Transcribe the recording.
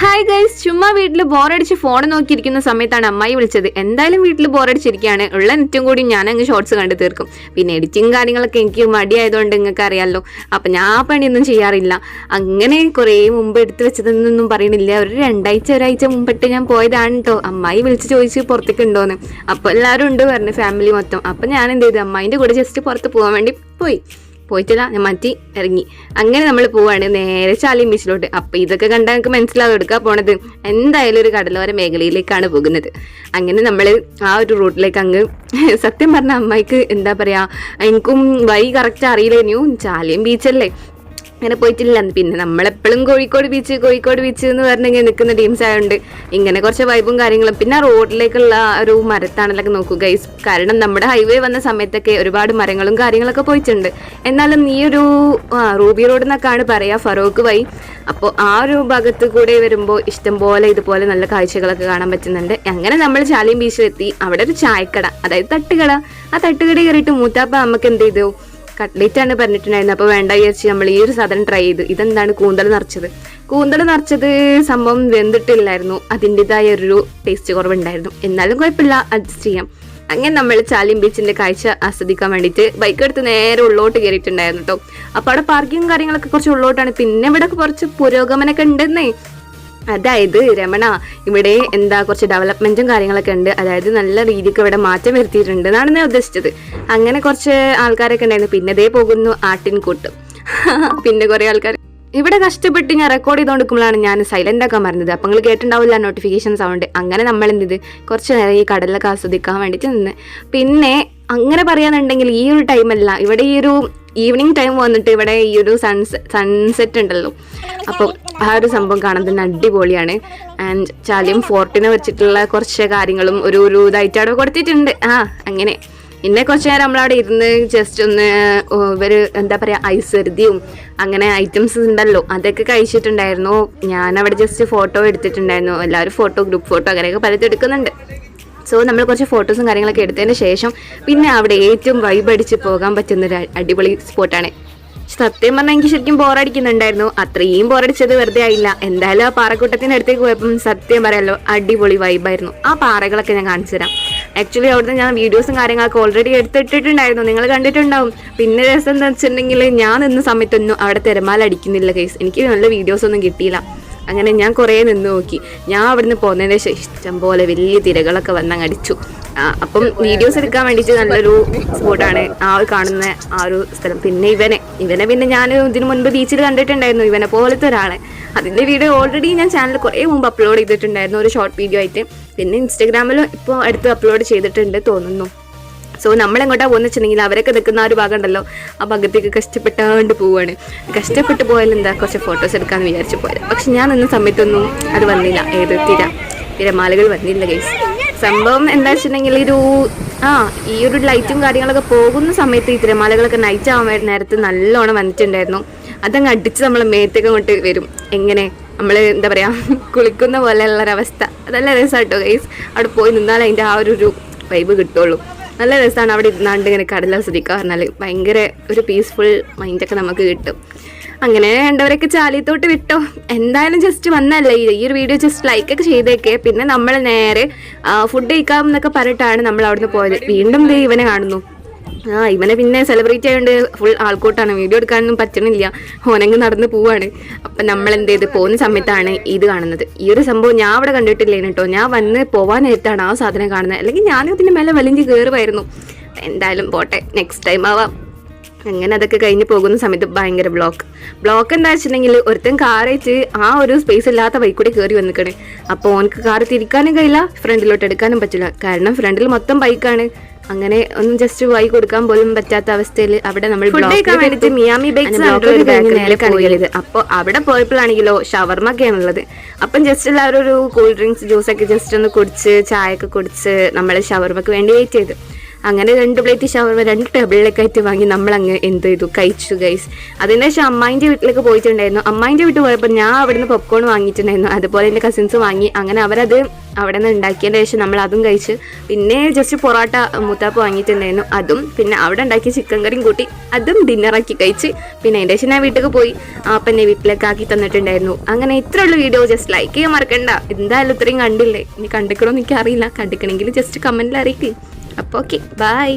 Hi guys ചുമ്മാ വീട്ടിൽ ബോറടിച്ച് phone നോക്കിയിരിക്കുന്ന സമയത്താണ് അമ്മായി വിളിച്ചത്. എന്തായാലും വീട്ടിൽ ബോറടിച്ചിരിക്കുകയാണ് ഉള്ള നെറ്റും കൂടി ഞാൻ അങ്ങ് ഷോർട്സ് കണ്ടു തീർക്കും. പിന്നെ എഡിറ്റിംഗ് കാര്യങ്ങളൊക്കെ എനിക്ക് മടിയായതുകൊണ്ട് നിങ്ങൾക്ക് അറിയാമല്ലോ അപ്പം ഞാൻ പണിയൊന്നും ചെയ്യാറില്ല. അങ്ങനെ കുറേ മുമ്പ് എടുത്തു വെച്ചതെന്നൊന്നും പറയണില്ല. ഒരു രണ്ടാഴ്ച ഒരാഴ്ച മുമ്പിട്ട് ഞാൻ പോയതാണ് കേട്ടോ അമ്മായി വിളിച്ച് ചോദിച്ച് പുറത്തേക്ക് ഉണ്ടോന്ന്. അപ്പോൾ എല്ലാവരും ഉണ്ട് പറഞ്ഞു ഫാമിലി മൊത്തം. അപ്പം ഞാൻ എന്ത് ചെയ്തു? അമ്മായിന്റെ കൂടെ ജസ്റ്റ് പുറത്ത് പോകാൻ വേണ്ടി പോയി. പോയിട്ടില്ല ഞാൻ മാറ്റി ഇറങ്ങി. അങ്ങനെ നമ്മൾ പോവാണ് നേരെ ചാലിയം ബീച്ചിലോട്ട്. അപ്പൊ ഇതൊക്കെ കണ്ടാൽ നമുക്ക് മനസ്സിലാവും എടുക്കാൻ പോണത്. എന്തായാലും ഒരു കടലോര മേഖലയിലേക്കാണ് പോകുന്നത്. അങ്ങനെ നമ്മൾ ആ ഒരു റൂട്ടിലേക്ക് അങ്ങ് സത്യം പറഞ്ഞ അമ്മയ്ക്ക് എന്താ പറയാ എനിക്കും വഴി കറക്റ്റ് അറിയില്ലേനു ചാലിയും ബീച്ചല്ലേ അങ്ങനെ പോയിട്ടില്ല. പിന്നെ നമ്മളെപ്പോഴും കോഴിക്കോട് ബീച്ച് കോഴിക്കോട് ബീച്ച് എന്ന് പറഞ്ഞിങ്ങനെ നിൽക്കുന്ന ടീംസ് ആയതുകൊണ്ട് ഇങ്ങനെ കുറച്ച് വൈബും കാര്യങ്ങളും. പിന്നെ റോഡിലേക്കുള്ള ഒരു മരത്താണല്ലൊക്കെ നോക്കുക ഗൈസ് കാരണം നമ്മുടെ ഹൈവേ വന്ന സമയത്തൊക്കെ ഒരുപാട് മരങ്ങളും കാര്യങ്ങളൊക്കെ പോയിട്ടുണ്ട്. എന്നാലും ഈ ഒരു റൂബി റോഡ് എന്നൊക്കെയാണ് പറയുക ഫറോക്ക് വൈ അപ്പോൾ ആ ഒരു ഭാഗത്ത് കൂടെ വരുമ്പോൾ ഇഷ്ടംപോലെ ഇതുപോലെ നല്ല കാഴ്ചകളൊക്കെ കാണാൻ പറ്റുന്നുണ്ട്. അങ്ങനെ നമ്മൾ ചാലിയം ബീച്ചിലെത്തി അവിടെ ഒരു ചായക്കട അതായത് തട്ടുകട. ആ തട്ടുകട കയറിയിട്ട് മൂത്താപ്പ നമുക്ക് എന്ത് ചെയ്തു? കട്ട്ലേറ്റ് ആണ് പറഞ്ഞിട്ടുണ്ടായിരുന്നത്. അപ്പോൾ വേണ്ട വിചാരിച്ച് നമ്മൾ ഈ ഒരു സാധനം ട്രൈ ചെയ്ത്. ഇതെന്താണ് കൂന്തൽ നിറച്ചത്? കൂന്തൽ നിറച്ചത് സംഭവം വെന്തിട്ടില്ലായിരുന്നു. അതിന്റെതായ ഒരു ടേസ്റ്റ് കുറവുണ്ടായിരുന്നു. എന്നാലും കുഴപ്പമില്ല അഡ്ജസ്റ്റ് ചെയ്യാം. അങ്ങനെ നമ്മൾ ചാലിയം ബീച്ചിന്റെ കാഴ്ച ആസ്വദിക്കാൻ വേണ്ടിയിട്ട് ബൈക്ക് എടുത്ത് നേരെ ഉള്ളോട്ട് കയറിയിട്ടുണ്ടായിരുന്നു കേട്ടോ അപ്പോൾ അവിടെ പാർക്കിങ് കാര്യങ്ങളൊക്കെ കുറച്ച് ഉള്ളോട്ടാണ്. പിന്നെ ഇവിടെ കുറച്ച് പുരോഗമനമൊക്കെ ഉണ്ടെന്നേ അതായത് രമണ ഇവിടെ എന്താ കുറച്ച് ഡെവലപ്മെന്റും കാര്യങ്ങളൊക്കെ ഉണ്ട്. അതായത് നല്ല രീതിക്ക് ഇവിടെ മാറ്റം വരുത്തിയിട്ടുണ്ട് എന്നാണ് ഞാൻ ഉദ്ദേശിച്ചത്. അങ്ങനെ കുറച്ച് ആൾക്കാരൊക്കെ ഉണ്ടായിരുന്നു. പിന്നെ ദേ പോകുന്നു ആട്ടിൻകൂട്ടും. പിന്നെ കുറെ ആൾക്കാർ ഇവിടെ കഷ്ടപ്പെട്ട് ഞാൻ റെക്കോർഡ് ചെയ്തുകൊണ്ടിരിക്കുമ്പോഴാണ് ഞാൻ സൈലന്റ് ആക്കാൻ പറഞ്ഞത് അപ്പം നിങ്ങൾ കേട്ടിട്ടുണ്ടാവില്ല നോട്ടിഫിക്കേഷൻ സൗണ്ട് അങ്ങനെ നമ്മൾ എന്ത് ചെയ്ത്? കുറച്ച് നേരം ഈ കടലൊക്കെ ആസ്വദിക്കാൻ വേണ്ടിയിട്ട് നിന്ന്. പിന്നെ അങ്ങനെ പറയാന്നുണ്ടെങ്കിൽ ഈ ഒരു ടൈമല്ല ഇവിടെ ഈ ഒരു ഈവനിങ് ടൈം വന്നിട്ട് ഇവിടെ ഈ ഒരു സൺസെ സൺസെറ്റ് ഉണ്ടല്ലോ. അപ്പോൾ ആ ഒരു സംഭവം കാണാൻ തന്നെ അടിപൊളിയാണ്. ആൻഡ് ചാലിയം ഫോർട്ടിനെ വെച്ചിട്ടുള്ള കുറച്ച് കാര്യങ്ങളും ഒരു ഒരു ഇതായിട്ട് അവിടെ കൊടുത്തിട്ടുണ്ട്. ആ അങ്ങനെ. പിന്നെ കുറച്ച് നേരം നമ്മളവിടെ ഇരുന്ന് ജസ്റ്റ് ഒന്ന് ഇവർ എന്താ പറയുക എരുതിയും അങ്ങനെ ഐറ്റംസ് ഉണ്ടല്ലോ. അതൊക്കെ കഴിച്ചിട്ടുണ്ടായിരുന്നു. ഞാൻ അവിടെ ജസ്റ്റ് ഫോട്ടോ എടുത്തിട്ടുണ്ടായിരുന്നു. എല്ലാവരും ഫോട്ടോ ഗ്രൂപ്പ് ഫോട്ടോ അങ്ങനെയൊക്കെ പലതും എടുക്കുന്നുണ്ട്. സോ നമ്മൾ കുറച്ച് ഫോട്ടോസും കാര്യങ്ങളൊക്കെ എടുത്തതിന് ശേഷം പിന്നെ അവിടെ ഏറ്റവും വൈബ് അടിച്ച് പോകാൻ പറ്റുന്ന ഒരു അടിപൊളി സ്പോട്ടാണ് സത്യം പറഞ്ഞാൽ എനിക്ക് ശരിക്കും ബോറടിക്കുന്നുണ്ടായിരുന്നു അത്രയും ബോറടിച്ചത് വെറുതെ ആയില്ല. എന്തായാലും ആ പാറക്കൂട്ടത്തിനടുത്തേക്ക് പോയപ്പം സത്യം പറയാലോ അടിപൊളി വൈബായിരുന്നു ആ പാറകളൊക്കെ ഞാൻ കാണിച്ചു തരാം. ആക്ച്വലി അവിടുന്ന് ഞാൻ വീഡിയോസും കാര്യങ്ങളൊക്കെ ഓൾറെഡി എടുത്തിട്ടിട്ടുണ്ടായിരുന്നു. നിങ്ങൾ കണ്ടിട്ടുണ്ടാവും. പിന്നെ രസം എന്താ വെച്ചിട്ടുണ്ടെങ്കിൽ ഞാൻ നിന്ന സമയത്തൊന്നും അവിടെ തിരമാല അടിക്കുന്നില്ല കേസ് എനിക്ക് നല്ല വീഡിയോസ് ഒന്നും കിട്ടിയില്ല. അങ്ങനെ ഞാൻ കുറേ നിന്ന് നോക്കി. ഞാൻ അവിടുന്ന് പോകുന്നതിന് ശേഷം ഇഷ്ടം പോലെ വലിയ തിരകളൊക്കെ വന്നങ്ങ് അടിച്ചു അപ്പം വീഡിയോസ് എടുക്കാൻ വേണ്ടിയിട്ട് നല്ലൊരു സ്പോട്ടാണ് ആ കാണുന്ന ആ ഒരു സ്ഥലം. പിന്നെ ഇവനെ. ഇവനെ പിന്നെ ഞാൻ ഇതിനു മുൻപ് ബീച്ചിൽ കണ്ടിട്ടുണ്ടായിരുന്നു. ഇവനെ പോലത്തെ ഒരാളെ. അതിന്റെ വീഡിയോ ഓൾറെഡി ഞാൻ ചാനൽ കുറേ മുമ്പ് അപ്ലോഡ് ചെയ്തിട്ടുണ്ടായിരുന്നു. ഒരു ഷോർട്ട് വീഡിയോ ആയിട്ട്. പിന്നെ ഇൻസ്റ്റാഗ്രാമിലും ഇപ്പോൾ അടുത്ത് അപ്ലോഡ് ചെയ്തിട്ടുണ്ട് തോന്നുന്നു. സോ നമ്മളെങ്ങോട്ടാ പോകുന്ന വെച്ചിട്ടുണ്ടെങ്കിൽ അവരൊക്കെ നിൽക്കുന്ന ആ ഒരു ഭാഗം ഉണ്ടല്ലോ ആ ഭാഗത്തേക്ക് കഷ്ടപ്പെട്ടാണ്ട് പോവാണ്. കഷ്ടപ്പെട്ട് പോയാൽ എന്താ? കുറച്ച് ഫോട്ടോസ് എടുക്കാമെന്ന് വിചാരിച്ചു പോയത്. പക്ഷെ ഞാൻ നിന്ന സമയത്തൊന്നും അത് വന്നില്ല. ഏത് തിര? തിരമാലകൾ വന്നില്ല ഗൈസ് സംഭവം എന്താ വെച്ചിട്ടുണ്ടെങ്കിൽ ഒരു ആ ഈ ഒരു ലൈറ്റും കാര്യങ്ങളൊക്കെ പോകുന്ന സമയത്ത് ഈ തിരമാലകളൊക്കെ നൈറ്റ് ആവാൻ നേരത്ത് നല്ലോണം വന്നിട്ടുണ്ടായിരുന്നു. അതങ്ങ് അടിച്ച് നമ്മളെ മേത്തേക്ക് അങ്ങോട്ട് വരും. എങ്ങനെ? നമ്മൾ എന്താ പറയുക കുളിക്കുന്ന പോലെയുള്ളൊരവസ്ഥ അതല്ല രസമാട്ടോ ഗൈസ് അവിടെ പോയി നിന്നാൽ അതിന്റെ ആ ഒരു വൈബ് കിട്ടുള്ളൂ. നല്ല രസമാണ് അവിടെ ഇരുന്നാണ്ട് ഇങ്ങനെ കടൽ ആസ്വദിക്കുക പറഞ്ഞാൽ ഭയങ്കര ഒരു പീസ്ഫുൾ മൈൻഡൊക്കെ നമുക്ക് കിട്ടും. അങ്ങനെ വേണ്ടവരൊക്കെ ചാലിത്തോട്ട് വിട്ടോ. എന്തായാലും ജസ്റ്റ് വന്നല്ലേ. ഈ ഒരു വീഡിയോ ജസ്റ്റ് ലൈക്ക് ഒക്കെ ചെയ്തേക്കെ. പിന്നെ നമ്മൾ നേരെ ഫുഡ് കഴിക്കാം എന്നൊക്കെ പറഞ്ഞിട്ടാണ് നമ്മൾ അവിടുന്ന് പോയത്. വീണ്ടും ഇവനെ കാണുന്നു. ആ ഇവനെ പിന്നെ സെലിബ്രേറ്റ് ആയതുകൊണ്ട് ഫുൾ ആൾക്കൂട്ടാണ്. വീഡിയോ എടുക്കാനൊന്നും പറ്റണില്ല. ഓനങ്ങ് നടന്ന് പോവാണ്. അപ്പം നമ്മൾ എന്ത് ചെയ്ത്? പോകുന്ന സമയത്താണ് ഇത് കാണുന്നത്. ഈ ഒരു സംഭവം ഞാൻ അവിടെ കണ്ടിട്ടില്ലേ കേട്ടോ ഞാൻ വന്ന് പോവാൻ നേരത്താണ് ആ സാധനം കാണുന്നത്. അല്ലെങ്കിൽ ഞാനും ഇതിന്റെ മേലെ വലിഞ്ഞ് കയറുമായിരുന്നു എന്തായാലും പോട്ടെ. നെക്സ്റ്റ് ടൈം ആവാം. അങ്ങനെ അതൊക്കെ കഴിഞ്ഞ് പോകുന്ന സമയത്ത് ഭയങ്കര ബ്ലോക്ക് ബ്ലോക്ക് എന്താ വെച്ചിട്ടുണ്ടെങ്കിൽ ഒരുത്തൻ കാർ വെച്ച് ആ ഒരു സ്പേസ് ഇല്ലാത്ത ബൈക്ക് കൂടി കയറി വന്നിക്കണ്. അപ്പോൾ ഓനക്ക് കാർ തിരിക്കാനും കഴിയില്ല. ഫ്രണ്ടിലോട്ട് എടുക്കാനും പറ്റില്ല കാരണം ഫ്രണ്ടിൽ മൊത്തം ബൈക്കാണ് അങ്ങനെ ഒന്നും ജസ്റ്റ് വൈ കൊടുക്കാൻ പോലും പറ്റാത്ത അവസ്ഥയിൽ അവിടെ നമ്മൾ ബ്ലോക്ക് വേണ്ടിയിട്ട് മിയാമി ബൈക്സ് അപ്പോൾ അവിടെ പോയപ്പോഴാണെങ്കിലോ ഷവർമ്മൊക്കെയാണുള്ളത് അപ്പം ജസ്റ്റ് എല്ലാവരും ഒരു കൂൾ ഡ്രിങ്ക്സ് ജ്യൂസൊക്കെ ജസ്റ്റ് ഒന്ന് കുടിച്ച് ചായ ഒക്കെ കുടിച്ച് നമ്മൾ ഷവർമക്ക് വേണ്ടി വെയിറ്റ് ചെയ്തു. അങ്ങനെ രണ്ട് പ്ലേറ്റ് ഷവർമ രണ്ട് ടേബിളിലേക്ക് ആയിട്ട് വാങ്ങി നമ്മൾ അങ്ങ് എന്ത് ചെയ്തു? കഴിച്ചു ഗൈസ് അതിന് ശേഷം അമ്മായിന്റെ വീട്ടിലേക്ക് പോയിട്ടുണ്ടായിരുന്നു. അമ്മായിന്റെ വീട്ടിൽ പോയപ്പോൾ ഞാൻ അവിടുന്ന് പോപ്കോൺ വാങ്ങിയിട്ടുണ്ടായിരുന്നു. അതുപോലെ എന്റെ കസിൻസ് വാങ്ങി. അങ്ങനെ അവരത് അവിടെ നിന്ന് ഉണ്ടാക്കിയതിന് ശേഷം നമ്മൾ അതും കഴിച്ച് പിന്നെ ജസ്റ്റ് പൊറോട്ട മുത്താപ്പ് വാങ്ങിയിട്ടുണ്ടായിരുന്നു. അതും പിന്നെ അവിടെ ഉണ്ടാക്കിയ ചിക്കൻ കറിയും കൂട്ടി അതും ഡിന്നറാക്കി കഴിച്ച് പിന്നെ അതിന്റെ ശേഷം ഞാൻ വീട്ടിലേക്ക് പോയി. അപ്പം എന്നെ വീട്ടിലേക്ക് ആക്കി തന്നിട്ടുണ്ടായിരുന്നു. അങ്ങനെ ഇത്രയുള്ള വീഡിയോ ജസ്റ്റ് ലൈക്ക് ചെയ്യാൻ മറക്കണ്ട. എന്തായാലും ഇത്രയും കണ്ടില്ലേ? ഇനി കണ്ടിക്കണോ എന്ന് എനിക്കറിയില്ല. കണ്ടിക്കണമെങ്കിൽ ജസ്റ്റ് കമന്റിൽ അറിയിക്കും. അപ്പോൾ ഓക്കെ ബൈ